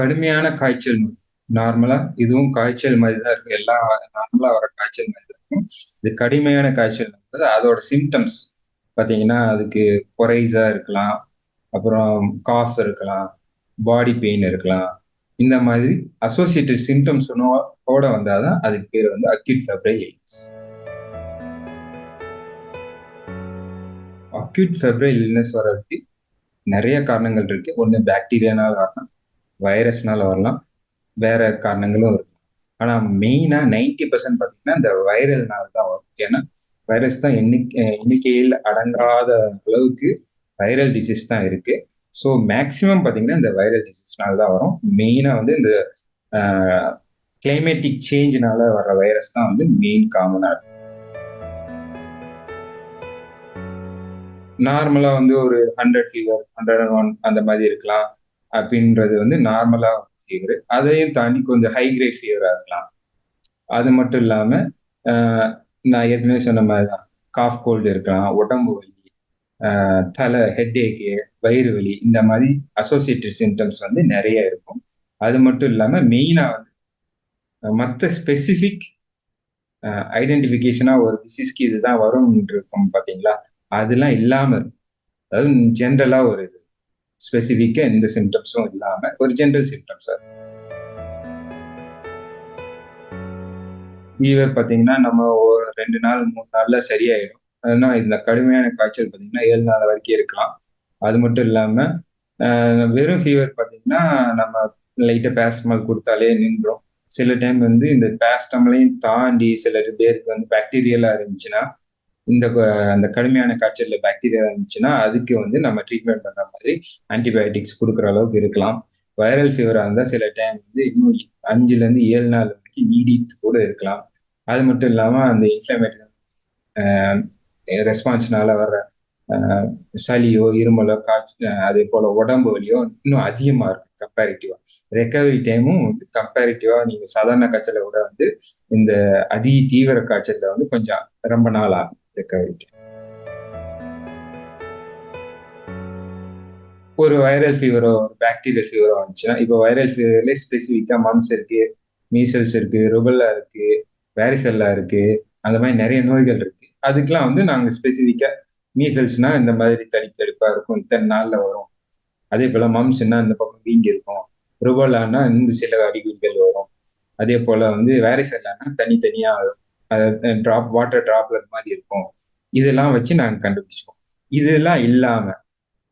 கடுமையான காய்ச்சல் நார்மலா இதுவும் காய்ச்சல் மாதிரி தான் இருக்கும் எல்லா நார்மலா வர காய்ச்சல் மாதிரி தான் இருக்கும். இது கடுமையான காய்ச்சல் அதோட சிம்டம்ஸ் பார்த்தீங்கன்னா அதுக்கு கொரைஸா இருக்கலாம். அப்புறம் காஃப் இருக்கலாம். பாடி பெயின் இருக்கலாம். இந்த மாதிரி அசோசியேட்டட் சிம்டம்ஸ் ஓட வந்தால் தான் அதுக்கு பேர் வந்து acute febrile illness acute febrile illness வர்றதுக்கு நிறைய காரணங்கள் இருக்கு. ஒன்று பாக்டீரியானால் வரலாம் வைரஸ்னால வரலாம். வேற காரணங்களும் இருக்கு. ஆனால் மெயினாக நைன்டி பர்சன்ட் பார்த்தீங்கன்னா இந்த வைரல்னால தான் வரும். ஏன்னா வைரஸ் தான் எண்ணிக்கை எண்ணிக்கையில் அடங்காத அளவுக்கு வைரல் டிசீஸ் தான் இருக்கு. ஸோ மேக்சிமம் பார்த்தீங்கன்னா இந்த வைரல் டிசீஸ்னால தான் வரும் மெயினாக வந்து இந்த கிளைமேட்டிக் சேஞ்சினால வர்ற வைரஸ் தான் வந்து மெயின் காமனாக இருக்கும் நார்மலாக வந்து ஒரு hundred fever hundred and one அந்த மாதிரி இருக்கலாம். அப்படின்றது வந்து நார்மலாக ஃபீவர் அதையும் தாண்டி கொஞ்சம் ஹை கிரேட் ஃபீவராக இருக்கலாம். அது மட்டும் இல்லாமல் நான் ஏற்கனவே சொன்ன மாதிரி தான் காஃப் கோல்டு இருக்கலாம் உடம்பு வலி தலை ஹெட்ஏக்கு வயிறு வலி இந்த மாதிரி அசோசியேட்டட் சிம்டம்ஸ் வந்து நிறைய இருக்கும். அது மட்டும் இல்லாமல் மெயினாக வந்து மற்ற ஸ்பெசிஃபிக் ஐடென்டிஃபிகேஷனாக ஒரு டிசீஸ்க்கு இதுதான் வரும் இருக்கும் பார்த்தீங்களா அதெல்லாம் இல்லாமல் இருக்கும். அதாவது ஜென்ரலாக ஒரு இது. ஸ்பெசிஃபிக்காக எந்த சிம்டம்ஸும் இல்லாமல் ஒரு ஜென்ரல் சிம்டம்ஸாக இருக்கும். ஃபீவர் பார்த்தீங்கன்னா நம்ம ஒரு ரெண்டு நாள் மூணு நாளில் சரியாயிடும். ஆனால் இந்த கடுமையான காய்ச்சல் பார்த்தீங்கன்னா ஏழு நாள் வரைக்கும் இருக்கலாம். அது மட்டும் இல்லாமல் வெறும் ஃபீவர் பார்த்தீங்கன்னா நம்ம லைட்டாக பேஸ்டமால் கொடுத்தாலே நின்றோம் சில டைம் வந்து இந்த பேஸ்டமலையும் தாண்டி சில பேருக்கு வந்து பாக்டீரியலாக இருந்துச்சுன்னா இந்த அந்த கடுமையான காய்ச்சலில் பாக்டீரியா இருந்துச்சுன்னா அதுக்கு வந்து நம்ம ட்ரீட்மெண்ட் பண்ணுற மாதிரி ஆன்டிபயோட்டிக்ஸ் கொடுக்குற அளவுக்கு இருக்கலாம். வைரல் ஃபீவராக இருந்தால் சில டைம் வந்து இன்னும் அஞ்சுலேருந்து ஏழு நாள் வரைக்கும் நீடித்து கூட இருக்கலாம். அது மட்டும் இல்லாமல் அந்த இன்ஃப்ளமேட்டரி ரெஸ்பான்ஸ்னால வர்ற சளியோ இருமலோ காய்ச்சல் அதே போல் உடம்பு வலியோ இன்னும் அதிகமாக இருக்கும் கம்பேரிட்டிவாக ரெக்கவரி டைமும் வந்து கம்பேரிட்டிவாக நீங்கள் சாதாரண காய்ச்சலை விட வந்து இந்த அதி தீவிர காய்ச்சலில் வந்து கொஞ்சம் ரொம்ப நாள் ஆகும். ரெக்கவரி ஒரு வைரல் ஃபீவரோ ஒரு பாக்டீரியல் ஃபீவரோ வந்துச்சுன்னா இப்போ வைரல் ஃபீவர்ல ஸ்பெசிஃபிக்காக மம்ஸ் இருக்கு மீசல்ஸ் இருக்கு ருபல்லா இருக்கு வேரிசல்லா இருக்கு அந்த மாதிரி நிறைய நோய்கள் இருக்கு. அதுக்கெல்லாம் வந்து நாங்கள் ஸ்பெசிஃபிக்காக மீசல்ஸ்னா இந்த மாதிரி தடிப்பு தடிப்பாக இருக்கும் இத்தனை நாளில் வரும். அதே போல் மம்ஸ்னா இந்த பக்கம் வீங்கி இருக்கும் ருபலான்னா இந்த சில அறிகுறிகள் வரும். அதே போல் வந்து வேரிசல்லானா தனித்தனியாக ட்ராப் வாட்டர் ட்ராப்லெட் மாதிரி இருக்கும். இதெல்லாம் வச்சு நாங்கள் கண்டுபிடிச்சோம் இதெல்லாம் இல்லாமல்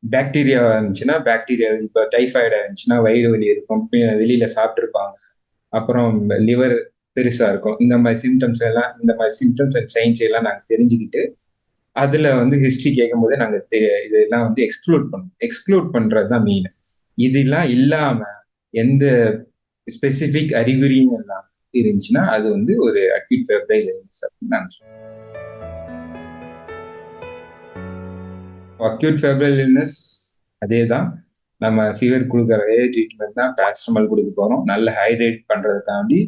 பாக்டீரியா இருந்துச்சுன்னா பாக்டீரியா இப்போ டைஃபாய்டாக இருந்துச்சுன்னா வயிறு வலி இருக்கும். வெளியில் சாப்பிட்ருப்பாங்க அப்புறம் லிவர் பெருசாக இருக்கும். இந்த மாதிரி சிம்டம்ஸ் எல்லாம் இந்த மாதிரி சிம்டம்ஸ் அண்ட் சயின்ஸ் எல்லாம் நாங்கள் தெரிஞ்சுக்கிட்டு அதில் வந்து ஹிஸ்ட்ரி கேட்கும் போதே நாங்கள் தெ இதெல்லாம் வந்து எக்ஸ்க்ளூட் பண்ணுவோம் எக்ஸ்க்ளூட் பண்ணுறது தான் மெயின் இதெல்லாம் இல்லாமல் எந்த ஸ்பெசிஃபிக் அறிகுறியும் இல்லாமல் இருந்துச்சுன்னா அது வந்து ஒரு அக்யூட் ஃபெப்ரைல் இல்னஸ் அப்படின்னு நாங்கள் சொல்லுவோம் அக்யூட் ஃபெப்ரைல் இல்னஸ் அதே தான் நம்ம ஃபீவர் கொடுக்குற அதே ட்ரீட்மெண்ட் தான் பேரஸ்டமால் கொடுக்க போகிறோம் நல்ல ஹைட்ரேட் பண்ணுறதுக்காண்டி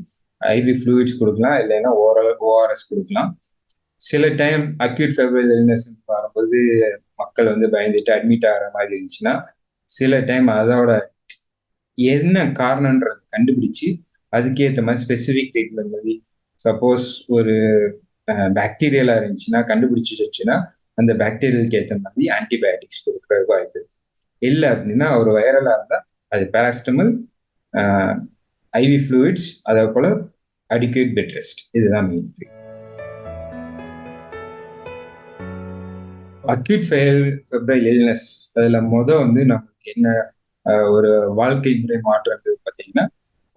ஐவி ஃப்ளூயிட்ஸ் கொடுக்கலாம் இல்லைன்னா ஓரல் ஓஆர்எஸ் கொடுக்கலாம். சில டைம் அக்யூட் ஃபெப்ரல் இல்னஸ் வரும்போது மக்கள் வந்து பயந்துட்டு அட்மிட் ஆகிற மாதிரி இருந்துச்சுன்னா சில டைம் அதோட என்ன காரணன்றது கண்டுபிடிச்சு அதுக்கேற்ற மாதிரி ஸ்பெசிஃபிக் ட்ரீட்மெண்ட் மாதிரி சப்போஸ் ஒரு பாக்டீரியலாக இருந்துச்சுன்னா கண்டுபிடிச்சி வச்சுன்னா அந்த பாக்டீரியலுக்கு ஏற்ற மாதிரி ஆன்டிபயோட்டிக்ஸ் கொடுக்குற வாய்ப்பு இருக்கு. இல்லை அப்படின்னா ஒரு வைரலாக இருந்தால் அது பேராஸ்டமல் ஐவி ஃப்ளூயிட்ஸ் அதே போல் அடிக்யூட் பெட் ரெஸ்ட் இதுதான் main acute fail febrile illness அதில் மொதல் வந்து நமக்கு என்ன ஒரு வாழ்க்கை முறை மாற்றங்கள் பார்த்தீங்கன்னா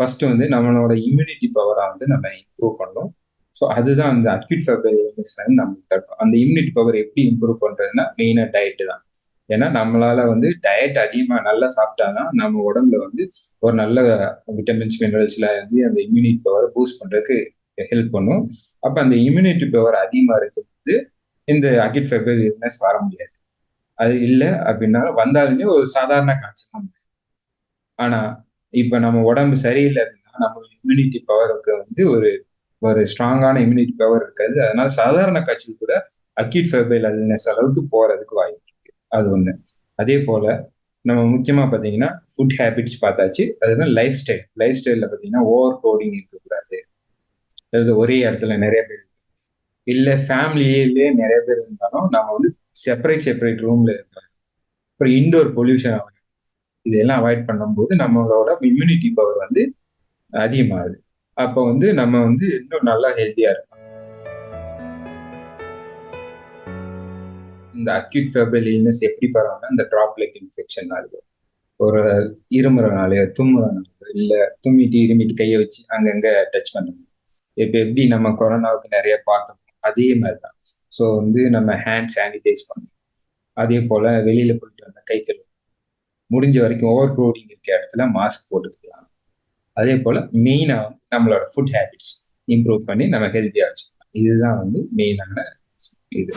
ஃபர்ஸ்ட் வந்து நம்மளோட இம்யூனிட்டி பவரை வந்து நம்ம இம்ப்ரூவ் பண்ணணும். ஸோ அதுதான் அந்த அக்யூட் ஃபெப்ரைல் வந்து நமக்கு தடுக்கும் அந்த இம்யூனிட்டி பவர் எப்படி இம்ப்ரூவ் பண்ணுறதுன்னா மெயினாக டயட்டு தான். ஏன்னா நம்மளால வந்து டயட் அதிகமாக நல்லா சாப்பிட்டாதான் நம்ம உடம்புல வந்து ஒரு நல்ல விட்டமின்ஸ் மினரல்ஸ்ல வந்து அந்த இம்யூனிட்டி பவரை பூஸ்ட் பண்றதுக்கு ஹெல்ப் பண்ணும். அப்போ அந்த இம்யூனிட்டி பவர் அதிகமாக இருக்கும்போது இந்த அக்யூட் ஃபெப்ரல் இல்னஸ் வர முடியாது. அது இல்லை அப்படின்னா வந்தாலுமே ஒரு சாதாரண காய்ச்சல் தான். ஆனால் இப்போ நம்ம உடம்பு சரியில்லை அப்படின்னா நம்ம இம்யூனிட்டி பவருக்கு வந்து ஒரு ஒரு ஸ்ட்ராங்கான இம்யூனிட்டி பவர் இருக்காது. அதனால சாதாரண காய்ச்சல் கூட அக்யூட் ஃபெப்ரல் அல்னஸ் அளவுக்கு போறதுக்கு வாய்ப்பு இருக்கு. அது ஒண்ணு. அதே போல நம்ம முக்கியமாக பார்த்தீங்கன்னா ஃபுட் ஹேபிட்ஸ் பார்த்தாச்சு. அதுதான் லைஃப் ஸ்டைல் லைஃப் ஸ்டைலில் பார்த்தீங்கன்னா ஓவர் கோடிங் இருக்கக்கூடாது. அதாவது ஒரே இடத்துல நிறைய பேர் இல்லை ஃபேமிலியிலே நிறைய பேர் இருந்தாலும் நம்ம வந்து செப்பரேட் செப்பரேட் ரூமில் இருக்கிறோம் அப்புறம் இன்டோர் பொல்யூஷன் ஆகும் இதெல்லாம் அவாய்ட் பண்ணும்போது நம்மளோட இம்யூனிட்டி பவர் வந்து அதிகமாகுது. அப்போ வந்து நம்ம வந்து இன்னும் நல்லா ஹெல்த்தியாக இருக்கும் இந்த அக்யூட் ஃபெபரல் இல்னஸ் எப்படி பரவாயில்ல இந்த ட்ராப்லெட் இன்ஃபெக்ஷன் இருக்கும் ஒரு இருமுறனாலேயோ தும்முறனாலேயோ இல்லை தும்மிட்டு இருமிட்டு கையை வச்சு அங்கங்கே டச் பண்ணணும் இப்போ எப்படி நம்ம கொரோனாவுக்கு நிறைய பார்த்தோம் அதே மாதிரி தான் ஸோ வந்து நம்ம ஹேண்ட் சானிடைஸ் பண்ணணும். அதே போல் வெளியில் போயிட்டு வந்த கை கழுவு முடிஞ்ச வரைக்கும் ஓவர் க்ரௌடிங் இருக்க இடத்துல மாஸ்க் போட்டுக்கலாம். அதே போல் மெயினாக வந்து நம்மளோட ஃபுட் ஹேபிட்ஸ் இம்ப்ரூவ் பண்ணி நம்ம ஹெல்த்தியாக வச்சுக்கலாம். இதுதான் வந்து மெயினான இது.